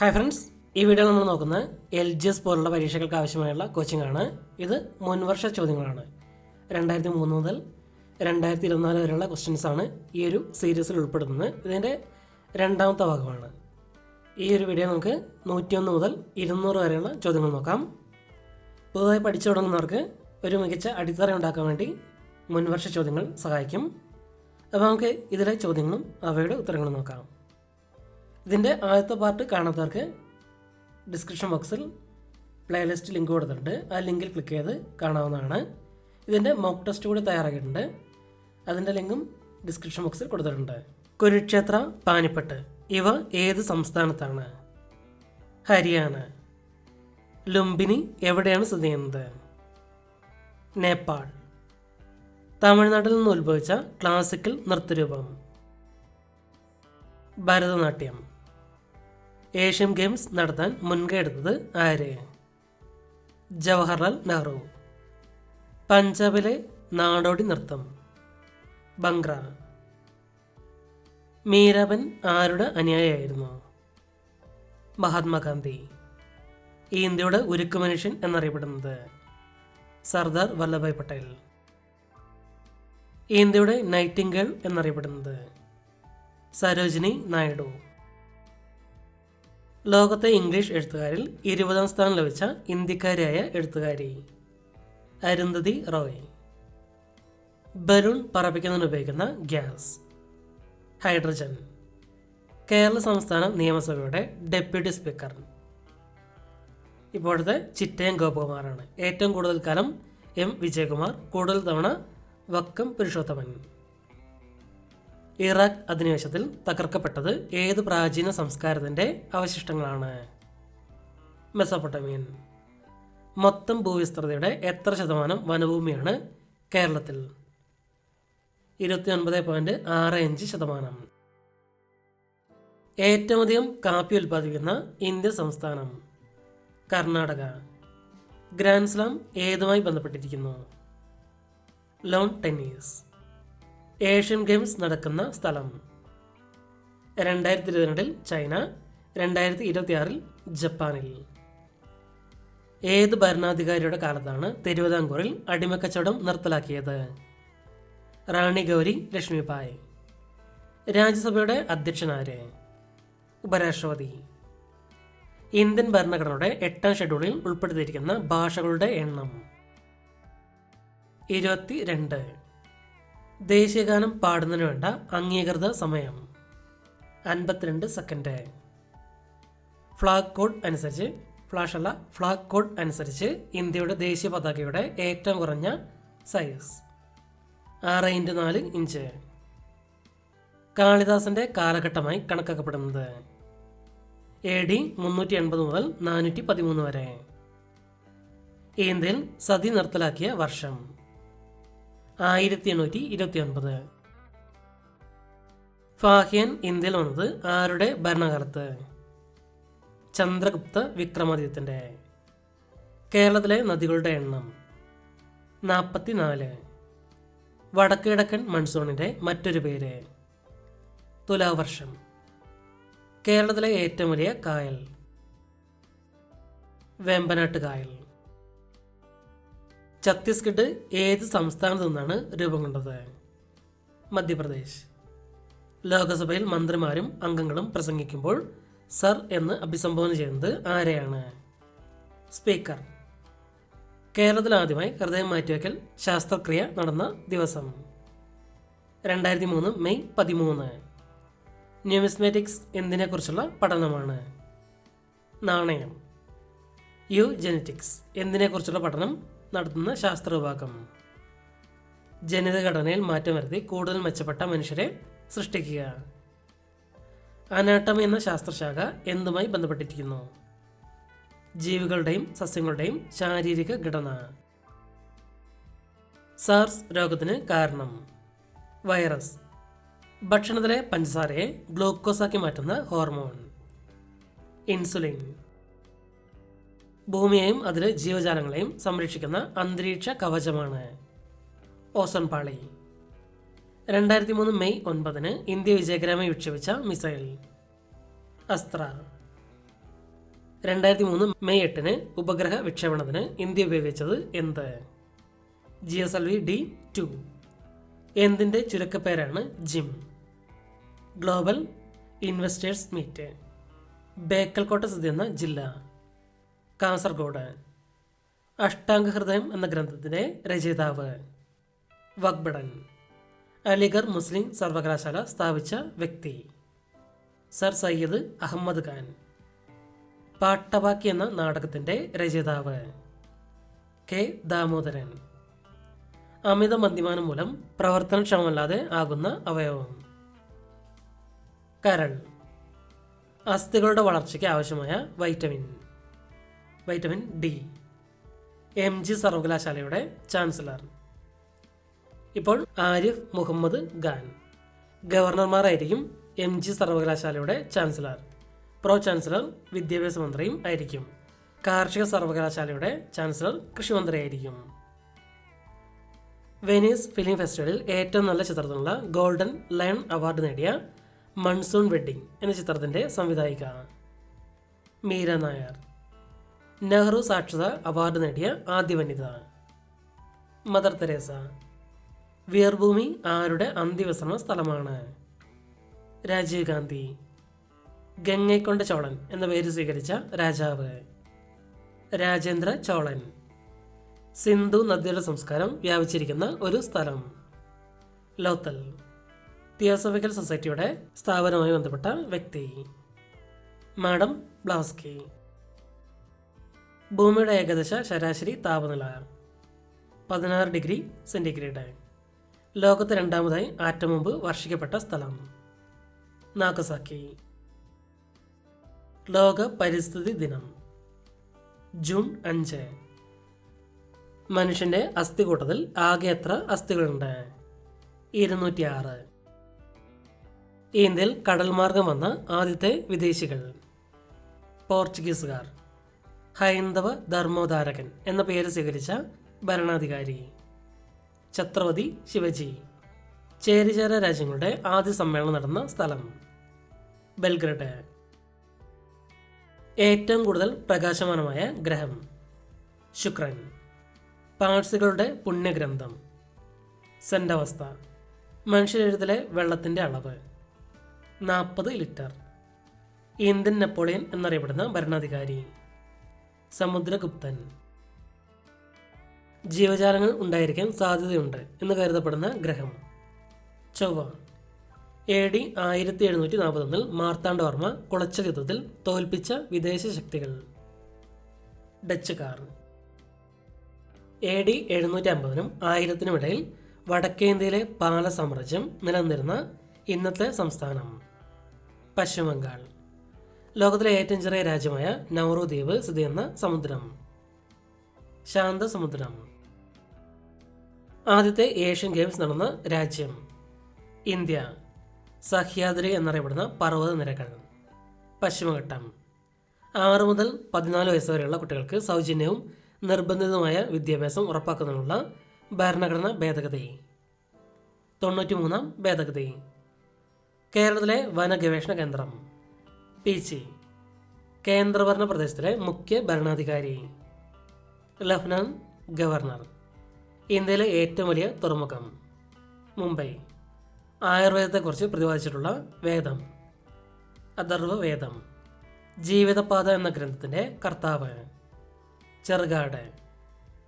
Hi friends ഈ video നമ്മൾ നോക്കുന്നത് എൽ ജി എസ് പോലുള്ള പരീക്ഷകൾക്ക് ആവശ്യമായുള്ള കോച്ചിങ് ആണ്. ഇത് മുൻവർഷ ചോദ്യങ്ങളാണ്. രണ്ടായിരത്തി മൂന്ന് മുതൽ രണ്ടായിരത്തി ഇരുപത്തിനാല് വരെയുള്ള ക്വസ്റ്റ്യൻസ് ആണ് ഈ ഒരു സീരീസിൽ ഉൾപ്പെടുന്നത്. ഇതിന്റെ രണ്ടാമത്തെ ഭാഗമാണ്. ഈ ഒരു വീഡിയോ നമുക്ക് നൂറ്റിയൊന്ന് മുതൽ ഇരുന്നൂറ് വരെയുള്ള ചോദ്യങ്ങൾ നോക്കാം. പൊതുവായി പഠിച്ചു തുടങ്ങുന്നവർക്ക് ഒരു മികച്ച അടിത്തറ ഉണ്ടാക്കാൻ വേണ്ടി മുൻവർഷ ചോദ്യങ്ങൾ സഹായിക്കും. അപ്പോൾ നമുക്ക് ഇതിലെ ചോദ്യങ്ങളും അവയുടെ ഉത്തരങ്ങളും നോക്കാം. ഇതിന്റെ ആദ്യത്തെ പാർട്ട് കാണാത്തവർക്ക് ഡിസ്ക്രിപ്ഷൻ ബോക്സിൽ പ്ലേലിസ്റ്റ് ലിങ്ക് കൊടുത്തിട്ടുണ്ട്. ആ ലിങ്കിൽ ക്ലിക്ക് ചെയ്ത് കാണാവുന്നതാണ്. ഇതിന്റെ മോക്ക് ടെസ്റ്റ് കൂടി തയ്യാറാക്കിയിട്ടുണ്ട്. അതിന്റെ ലിങ്കും ഡിസ്ക്രിപ്ഷൻ ബോക്സിൽ കൊടുത്തിട്ടുണ്ട്. കുരുക്ഷേത്ര പാനിപ്പട്ട് ഇവ ഏത് സംസ്ഥാനത്താണ്? ഹരിയാന. ലുംബിനി എവിടെയാണ് സ്ഥിതി ചെയ്യുന്നത്? നേപ്പാൾ. തമിഴ്നാട്ടിൽ നിന്ന് ഉത്ഭവിച്ച ക്ലാസിക്കൽ നൃത്തരൂപം. ഭരതനാട്യം. ഏഷ്യൻ ഗെയിംസ് നടത്താൻ മുൻകൈ ആര്? ജവഹർലാൽ നെഹ്റു. പഞ്ചാബിലെ നാടോടി നൃത്തം. ബംഗ്ര മീരാബൻ ആരുടെ അനുയായിയായിരുന്നു? മഹാത്മാഗാന്ധി ഇന്ത്യയുടെ ഉരുക്കു മനുഷ്യൻ എന്നറിയപ്പെടുന്നത് സർദാർ വല്ലഭായ് പട്ടേൽ. ഇന്ത്യയുടെ നൈറ്റിംഗേൾ എന്നറിയപ്പെടുന്നത് സരോജിനി നായിഡു. ലോകത്തെ ഇംഗ്ലീഷ് എഴുത്തുകാരിൽ ഇരുപതാം സ്ഥാനം ലഭിച്ച ഇന്ത്യക്കാരിയായ എഴുത്തുകാരി അരുന്ധതി റോയ്. ബലൂൺ പറപ്പിക്കുന്നതിന് ഉപയോഗിക്കുന്ന ഗ്യാസ്. ഹൈഡ്രജൻ. കേരള സംസ്ഥാന നിയമസഭയുടെ ഡെപ്യൂട്ടി സ്പീക്കർ. ഇപ്പോഴത്തെ ചിറ്റയം ഗോപകുമാറാണ്. ഏറ്റവും കൂടുതൽ കാലം എം വിജയകുമാർ കൂടുതൽ തവണ വക്കം പുരുഷോത്തമൻ. ഇറാഖ് അധിനിവേശത്തിൽ തകർക്കപ്പെട്ടത് ഏത് പ്രാചീന സംസ്കാരത്തിന്റെ അവശിഷ്ടങ്ങളാണ്? മെസോപ്പൊട്ടമിയൻ മൊത്തം ഭൂവിസ്തൃതയുടെ എത്ര ശതമാനം വനഭൂമിയാണ് കേരളത്തിൽ? ഇരുപത്തി ഒൻപത് പോയിന്റ് ആറ് അഞ്ച് ശതമാനം. ഏറ്റവും അധികം കാപ്പി ഉൽപ്പാദിപ്പിക്കുന്ന ഇന്ത്യ സംസ്ഥാനം കർണാടക. ഗ്രാൻഡ് സ്ലാം ഏതുമായി ബന്ധപ്പെട്ടിരിക്കുന്നു? Loan tennis. ഏഷ്യൻ ഗെയിംസ് നടക്കുന്ന സ്ഥലം. രണ്ടായിരത്തി ഇരുപത്തിരണ്ടിൽ ചൈന രണ്ടായിരത്തി ഇരുപത്തിയാറിൽ ജപ്പാനിൽ. ഏത് ഭരണാധികാരിയുടെ കാലത്താണ് തിരുവിതാംകൂറിൽ അടിമക്കച്ചവടം നിർത്തലാക്കിയത്? റാണി ഗൗരി ലക്ഷ്മിഭായ് രാജ്യസഭയുടെ അധ്യക്ഷനാര്? ഉപരാഷ്ട്രപതി. ഇന്ത്യൻ ഭരണഘടനയുടെ എട്ടാം ഷെഡ്യൂളിൽ ഉൾപ്പെടുത്തിയിരിക്കുന്ന ഭാഷകളുടെ എണ്ണം. ഇരുപത്തി രണ്ട് ദേശീയഗാനം പാടുന്നതിന് വേണ്ട അംഗീകൃത സമയം. അൻപത്തിരണ്ട് സെക്കൻഡ്. ഫ്ലാഗ് കോഡ് അനുസരിച്ച് ഫ്ലാഷ് അല്ല ഫ്ലാഗ് കോഡ് അനുസരിച്ച് ഇന്ത്യയുടെ ദേശീയ പതാകയുടെ ഏറ്റവും കുറഞ്ഞ സൈസ് ആറ് ഇന്റു നാല് ഇഞ്ച്. കാളിദാസന്റെ കാലഘട്ടമായി കണക്കാക്കപ്പെടുന്നത്. എ ഡി മുന്നൂറ്റി എൺപത് മുതൽ നാനൂറ്റി പതിമൂന്ന് വരെ. ഇന്ത്യയിൽ സതി നിർത്തലാക്കിയ വർഷം. ആയിരത്തി എണ്ണൂറ്റി ഇരുപത്തി ഒൻപത് ഫാഹിയൻ ഇന്ത്യയിൽ വന്നത് ആരുടെ ഭരണകാലത്ത്? ചന്ദ്രഗുപ്ത വിക്രമാദിത്യത്തിന്റെ കേരളത്തിലെ നദികളുടെ എണ്ണം നാൽപ്പത്തിനാല് നാല് വടക്കിടക്കൻ മൺസൂണിന്റെ മറ്റൊരു പേര് തുലാവർഷം. കേരളത്തിലെ ഏറ്റവും വലിയ കായൽ. വേമ്പനാട്ട് കായൽ. ഛത്തീസ്ഗഡ് ഏത് സംസ്ഥാനത്തു നിന്നാണ് രൂപം കൊണ്ടത്? മധ്യപ്രദേശ്. ലോകസഭയിൽ മന്ത്രിമാരും അംഗങ്ങളും പ്രസംഗിക്കുമ്പോൾ സർ എന്ന് അഭിസംബോധന ചെയ്യുന്നത് ആരെയാണ്? സ്പീക്കർ. കേരളത്തിൽ ആദ്യമായി ഹൃദയം മാറ്റിവെക്കൽ ശാസ്ത്രക്രിയ നടന്ന ദിവസം. രണ്ടായിരത്തി മൂന്ന് മെയ് പതിമൂന്ന്. ന്യൂമിസ്മാറ്റിക്സ് എന്തിനെക്കുറിച്ചുള്ള പഠനമാണ്. നാണയം. യു ജെനറ്റിക്സ് എന്തിനെക്കുറിച്ചുള്ള പഠനം നടത്തുന്ന ശാസ്ത്ര വിഭാഗം ജനിതഘടനയിൽ മാറ്റം വരുത്തി കൂടുതൽ മെച്ചപ്പെട്ട മനുഷ്യരെ സൃഷ്ടിക്കുക. അനാട്ടമി എന്ന ശാസ്ത്രശാഖ എന്തുമായി ബന്ധപ്പെട്ടിരിക്കുന്നു? ജീവികളുടെയും സസ്യങ്ങളുടെയും ശാരീരിക ഘടന. സാർസ് രോഗത്തിന് കാരണം. വൈറസ്. ഭക്ഷണത്തിലെ പഞ്ചസാരയെ ഗ്ലൂക്കോസാക്കി മാറ്റുന്ന ഹോർമോൺ. ഇൻസുലിൻ. ഭൂമിയെയും അതിലെ ജീവജാലങ്ങളെയും സംരക്ഷിക്കുന്ന അന്തരീക്ഷ കവചമാണ്. ഓസോൺ പാളി രണ്ടായിരത്തി മൂന്ന് മെയ് ഒൻപതിന് ഇന്ത്യ വിജയകരമായി വിക്ഷേപിച്ച മിസൈൽ. അസ്ത്ര. രണ്ടായിരത്തി മൂന്ന് മെയ് എട്ടിന് ഉപഗ്രഹ വിക്ഷേപണത്തിന് ഇന്ത്യ ഉപയോഗിച്ചത് എന്ത്? G S L V D two. എന്തിന്റെ ചുരുക്കപ്പേരാണ് ജിം? Global investors meet. ബേക്കൽകോട്ട സ്ഥിതി ചെയ്യുന്ന ജില്ല. കാസർഗോഡ്. അഷ്ടാംഗ ഹൃദയം എന്ന ഗ്രന്ഥത്തിന്റെ രചയിതാവ്. വക്ബടൻ. അലിഗർ മുസ്ലിം സർവകലാശാല സ്ഥാപിച്ച വ്യക്തി. സർ സയ്യിദ് അഹമ്മദ് ഖാൻ. പാട്ടബാക്കി എന്ന നാടകത്തിന്റെ രചയിതാവ്. കെ. ദാമോദരൻ. അമിത മദ്യപാനം മൂലം പ്രവർത്തനക്ഷമമല്ലാതെ ആകുന്ന അവയവം. കരൾ. അസ്ഥികളുടെ വളർച്ചയ്ക്ക് ആവശ്യമായ vitamin. Vitamin D. M G സർവകലാശാലയുടെ ചാൻസലർ. ഇപ്പോൾ ആരിഫ് മുഹമ്മദ് ഖാൻ. ഗവർണർമാരായിരിക്കും എം ജി സർവകലാശാലയുടെ ചാൻസലർ. പ്രോ ചാൻസലർ വിദ്യാഭ്യാസ മന്ത്രിയും ആയിരിക്കും. കാർഷിക സർവകലാശാലയുടെ ചാൻസലർ കൃഷിമന്ത്രിയായിരിക്കും. വെനീസ് ഫിലിം ഫെസ്റ്റിവലിൽ ഏറ്റവും നല്ല ചിത്രത്തിനുള്ള ഗോൾഡൻ ലയൺ അവാർഡ് നേടിയ മൺസൂൺ വെഡ്ഡിംഗ് എന്ന ചിത്രത്തിന്റെ സംവിധായിക. മീര നായർ. നെഹ്റു സാക്ഷരത അവാർഡ് നേടിയ ആദ്യ വനിത. Mother Teresa. വീർഭൂമി ആരുടെ അന്ത്യവിശ്രമ സ്ഥലമാണ്? രാജീവ് ഗാന്ധി. ഗംഗൈക്കൊണ്ട ചോളൻ എന്ന പേര് സ്വീകരിച്ച രാജാവ്. രാജേന്ദ്ര ചോളൻ. സിന്ധു നദിയുടെ സംസ്കാരം വ്യാപിച്ചിരിക്കുന്ന ഒരു സ്ഥലം. ലോത്തൽ. തിയോസഫിക്കൽ സൊസൈറ്റിയുടെ സ്ഥാപനവുമായി ബന്ധപ്പെട്ട വ്യക്തി. Madam Blavatsky. ഭൂമിയുടെ ഏകദേശ ശരാശരി താപനില പതിനാറ് ഡിഗ്രി സെന്റിഗ്രേഡ് ലോകത്ത് രണ്ടാമതായി ആറ്റം മുമ്പ് വർഷിക്കപ്പെട്ട സ്ഥലം. നാഗസാക്കി. ലോക പരിസ്ഥിതി ദിനം. ജൂൺ അഞ്ച്. മനുഷ്യന്റെ അസ്ഥികൂട്ടത്തിൽ ആകെ എത്ര അസ്ഥികളുണ്ട്? ഇരുന്നൂറ്റി ആറ് ഇന്ത്യയിൽ കടൽ മാർഗം വന്ന ആദ്യത്തെ വിദേശികൾ. പോർച്ചുഗീസുകാർ. ഹൈന്ദവ ധർമ്മോധാരകൻ എന്ന പേര് സ്വീകരിച്ച ഭരണാധികാരി. ഛത്രപതി ശിവജി. ചേരിചേര രാജ്യങ്ങളുടെ ആദ്യ സമ്മേളനം നടന്ന സ്ഥലം. ബെൽഗ്രഡ്. ഏറ്റവും കൂടുതൽ പ്രകാശമാനമായ ഗ്രഹം. ശുക്രൻ. പാഴ്സികളുടെ പുണ്യഗ്രന്ഥം. സെന്റവസ്ഥ മനുഷ്യരെഴുത്തിലെ വെള്ളത്തിന്റെ അളവ്. നാൽപ്പത് ലിറ്റർ. ഇന്ത്യൻ നെപ്പോളിയൻ എന്നറിയപ്പെടുന്ന ഭരണാധികാരി. സമുദ്രഗുപ്തൻ. ജീവജാലങ്ങൾ ഉണ്ടായിരിക്കാൻ സാധ്യതയുണ്ട് എന്ന് കരുതപ്പെടുന്ന ഗ്രഹം. ചൊവ്വ. എ ഡി ആയിരത്തി എഴുന്നൂറ്റി നാൽപ്പത്തൊന്നിൽ മാർത്താണ്ഡവർമ്മ കുളച്ചൽ യുദ്ധത്തിൽ തോൽപ്പിച്ച വിദേശ ശക്തികൾ. ഡച്ചുകാർ. എ ഡി എഴുന്നൂറ്റി അമ്പതിനും ആയിരത്തിനുമിടയിൽ വടക്കേന്ത്യയിലെ പാല സാമ്രാജ്യം നിലനിന്നിരുന്ന ഇന്നത്തെ സംസ്ഥാനം. പശ്ചിമ ബംഗാൾ ലോകത്തിലെ ഏറ്റവും ചെറിയ രാജ്യമായ നൗറു ദ്വീപ് സ്ഥിതി ചെയ്യുന്ന സമുദ്രം. ശാന്ത സമുദ്രം. ആദ്യത്തെ ഏഷ്യൻ ഗെയിംസ് നടന്ന രാജ്യം. ഇന്ത്യ. സഹ്യാദ്രി എന്നറിയപ്പെടുന്ന പർവത നിരകൾ. പശ്ചിമഘട്ടം. ആറ് മുതൽ പതിനാല് വയസ്സ് വരെയുള്ള കുട്ടികൾക്ക് സൗജന്യവും നിർബന്ധിതവുമായ വിദ്യാഭ്യാസം ഉറപ്പാക്കുന്നതിനുള്ള ഭരണഘടന ഭേദഗതി. തൊണ്ണൂറ്റി മൂന്നാം ഭേദഗതി. കേരളത്തിലെ വന ഗവേഷണ കേന്ദ്രം പീച്ചി കേന്ദ്രഭരണ പ്രദേശത്തിലെ മുഖ്യ ഭരണാധികാരി. Lieutenant governor. ഇന്ത്യയിലെ ഏറ്റവും വലിയ തുറമുഖം. മുംബൈ. ആയുർവേദത്തെക്കുറിച്ച് പ്രതിപാദിച്ചിട്ടുള്ള വേദം. അഥർവ വേദം. ജീവിതപാത എന്ന ഗ്രന്ഥത്തിന്റെ കർത്താവ്. ചെറുകാട്.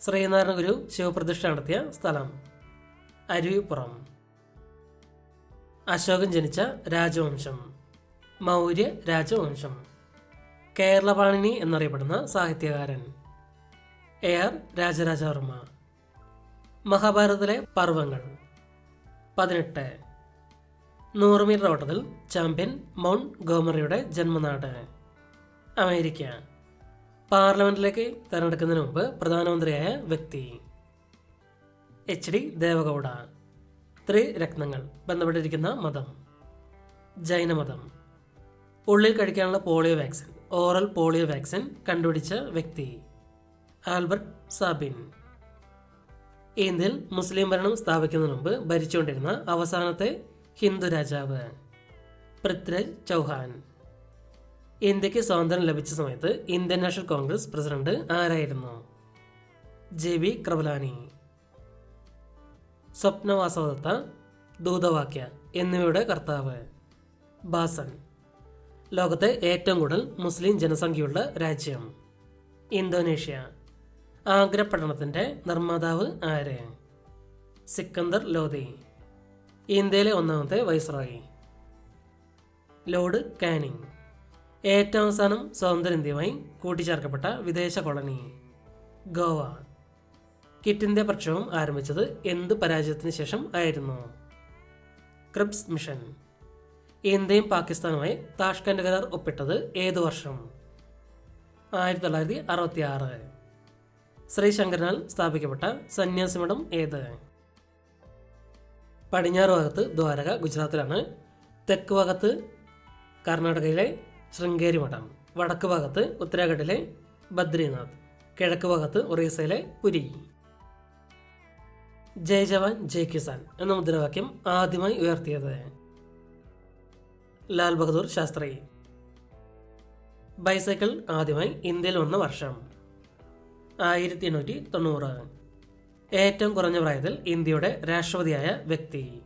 ശ്രീനാരായണ ഗുരു ശിവപ്രതിഷ്ഠ നടത്തിയ സ്ഥലം. അരുവിപ്പുറം. അശോകൻ ജനിച്ച രാജവംശം. മൗര്യ രാജവംശം. കേരളപാണിനി എന്നറിയപ്പെടുന്ന സാഹിത്യകാരൻ. A R Rajaraja Varma. മഹാഭാരതത്തിലെ പർവങ്ങൾ. പതിനെട്ട്. നൂറ് മീറ്റർ ഓട്ടത്തിൽ ചാമ്പ്യൻ മൗണ്ട് ഗോമറിയുടെ ജന്മനാട്. അമേരിക്ക. പാർലമെന്റിലേക്ക് തെരഞ്ഞെടുക്കുന്നതിന് മുമ്പ് പ്രധാനമന്ത്രിയായ വ്യക്തി. H D Deve Gowda. ത്രിരത്നങ്ങൾ ബന്ധപ്പെട്ടിരിക്കുന്ന മതം. ജൈനമതം. ഉള്ളിൽ കഴിക്കാനുള്ള polio vaccine oral polio vaccine കണ്ടുപിടിച്ച വ്യക്തി ആൽബർട്ട് സാബിൻ. ഇന്ത്യയിൽ മുസ്ലിം ഭരണം സ്ഥാപിക്കുന്നതിന് മുമ്പ് ഭരിച്ചുകൊണ്ടിരുന്ന അവസാനത്തെ ഹിന്ദു രാജാവ് പൃഥ്വിരാജ് ചൗഹാൻ. ഇന്ത്യയ്ക്ക് സ്വാതന്ത്ര്യം ലഭിച്ച സമയത്ത് ഇന്ത്യൻ നാഷണൽ കോൺഗ്രസ് പ്രസിഡന്റ് ആരായിരുന്നു? ജെ ബി ക്രബലാനി സ്വപ്നവാസവദത്ത ദൂതവാക്യ എന്നിവയുടെ കർത്താവ് ബാസൻ. ലോകത്തെ ഏറ്റവും കൂടുതൽ മുസ്ലിം ജനസംഖ്യയുള്ള രാജ്യം ഇന്തോനേഷ്യ. ആഗ്ര നിർമ്മാതാവ് ആര്? സിക്കന്ദർ ലോധി. ഇന്ത്യയിലെ ഒന്നാമത്തെ വൈസ്രോയി ലോർഡ് കാനിങ് ഏറ്റവും അവസാനം സ്വതന്ത്ര ഇന്ത്യയുമായി കൂട്ടിച്ചേർക്കപ്പെട്ട വിദേശ കോളനി ഗോവ. കിറ്റ് ഇന്ത്യ പ്രക്ഷോഭം ആരംഭിച്ചത് എന്ത് പരാജയത്തിന് ശേഷം ആയിരുന്നു? Cripps mission. ഇന്ത്യയും പാകിസ്ഥാനുമായി താഷ്കന്റ് കരാർ ഒപ്പിട്ടത് ഏതു വർഷം? ആയിരത്തി തൊള്ളായിരത്തി അറുപത്തി ആറ് ശ്രീശങ്കരനാൽ സ്ഥാപിക്കപ്പെട്ട സന്യാസിമഠം ഏത്? പടിഞ്ഞാറ് ഭാഗത്ത് ദ്വാരക ഗുജറാത്തിലാണ്. തെക്ക് ഭാഗത്ത് കർണാടകയിലെ ശൃംഗേരി മഠം. വടക്ക് ഭാഗത്ത് ഉത്തരാഖണ്ഡിലെ ബദ്രിനാഥ്. കിഴക്ക് ഭാഗത്ത് ഒറീസയിലെ പുരി. ജയ് ജവാൻ ജയ് കിസാൻ എന്ന മുദ്രാവാക്യം ആദ്യമായി ഉയർത്തിയത്. ലാൽ ബഹദൂർ ശാസ്ത്രി. ബൈസൈക്കിൾ ആദ്യമായി ഇന്ത്യയിൽ വന്ന വർഷം. ആയിരത്തി എണ്ണൂറ്റി തൊണ്ണൂറ് ഏറ്റവും കുറഞ്ഞ പ്രായത്തിൽ ഇന്ത്യയുടെ രാഷ്ട്രപതിയായ വ്യക്തി.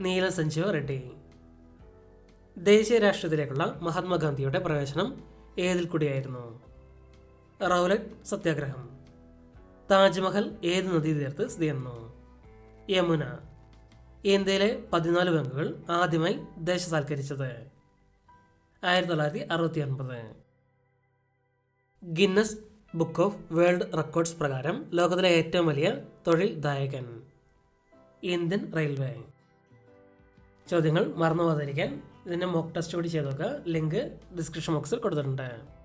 നീല സഞ്ജീവ റെഡ്ഡി. ദേശീയ രാഷ്ട്രീയത്തിലേക്കുള്ള മഹാത്മാഗാന്ധിയുടെ പ്രവേശനം ഏതിൽ കൂടിയായിരുന്നു? റൗലറ്റ് സത്യാഗ്രഹം. താജ്മഹൽ ഏത് നദീതീരത്ത് സ്ഥിതി ചെയ്യുന്നു? യമുന. ഇന്ത്യയിലെ പതിനാല് ബാങ്കുകൾ ആദ്യമായി ദേശസാൽക്കരിച്ചത്. ആയിരത്തി തൊള്ളായിരത്തി അറുപത്തി ഒൻപത് Guinness book of world records പ്രകാരം ലോകത്തിലെ ഏറ്റവും വലിയ തൊഴിൽ ദായകൻ ഇന്ത്യൻ റെയിൽവേ. ചോദ്യങ്ങൾ മറന്നു പോകാതിരിക്കാൻ ഇതിന്റെ മോക്ക് ടെസ്റ്റ് കൂടി ചെയ്ത് നോക്കുക. ലിങ്ക് ഡിസ്ക്രിപ്ഷൻ ബോക്സിൽ കൊടുത്തിട്ടുണ്ട്.